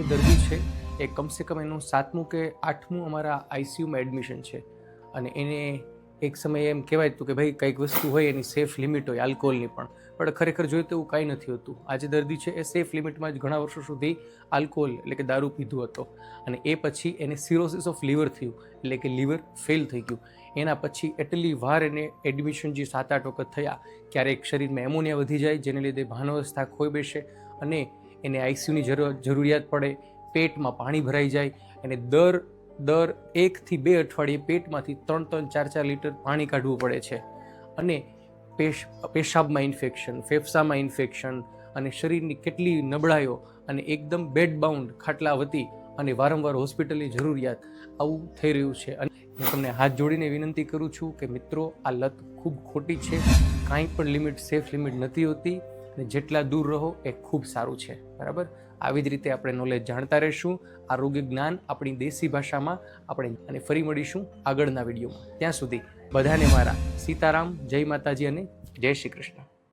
જે દર્દી છે, એ કમસે કમ એનું સાતમું કે આઠમું અમારા આઈસીયુમાં એડમિશન છે. અને એને એક સમયે એમ કહેવાય હતું કે ભાઈ કંઈક વસ્તુ હોય એની સેફ લિમિટ હોય આલ્કોહોલની પણ. પણ ખરેખર જોઈએ તો એવું કાંઈ નથી હોતું. આજે દર્દી છે, એ સેફ લિમિટમાં જ ઘણા વર્ષો સુધી આલ્કોહોલ એટલે કે દારૂ પીધું હતો. અને એ પછી એને સિરોસિસ ઓફ લીવર થયું, એટલે કે લીવર ફેલ થઈ ગયું. એના પછી એટલી વાર એને એડમિશન જે સાત આઠ વખત થયા, ક્યારેક શરીરમાં એમોનિયા વધી જાય, જેને લીધે ભાનવસ્થા ખોઈ બેસે. અને એને આઈસીયુની જરૂર જરૂરિયાત પડે, પેટમાં પાણી ભરાઈ જાય અને દર દર એકથી બે અઠવાડિયે પેટમાંથી ત્રણ ત્રણ, ચાર ચાર લીટર પાણી કાઢવું પડે છે. અને પેશ પેશાબમાં ઇન્ફેક્શન, ફેફસામાં ઇન્ફેક્શન અને શરીરની કેટલી નબળાઈઓ અને એકદમ બેડ બાઉન્ડ ખાટલા વતી અને વારંવાર હોસ્પિટલની જરૂરિયાત આવું થઈ રહ્યું છે. અને હું તમને હાથ જોડીને વિનંતી કરું છું કે મિત્રો, આ લત ખૂબ ખોટી છે. કાંઈ પણ લિમિટ, સેફ લિમિટ નથી હોતી. અને જેટલા દૂર રહો એ ખૂબ સારું છે, બરાબર? આવી જ રીતે આપણે નોલેજ જાણતા રહીશું, આરોગ્ય જ્ઞાન આપણી દેશી ભાષામાં આપણે અને ફરી મળીશું આગળના વિડીયોમાં. ત્યાં સુધી બધાને મારા સીતારામ, જય માતાજી અને જય શ્રી કૃષ્ણ.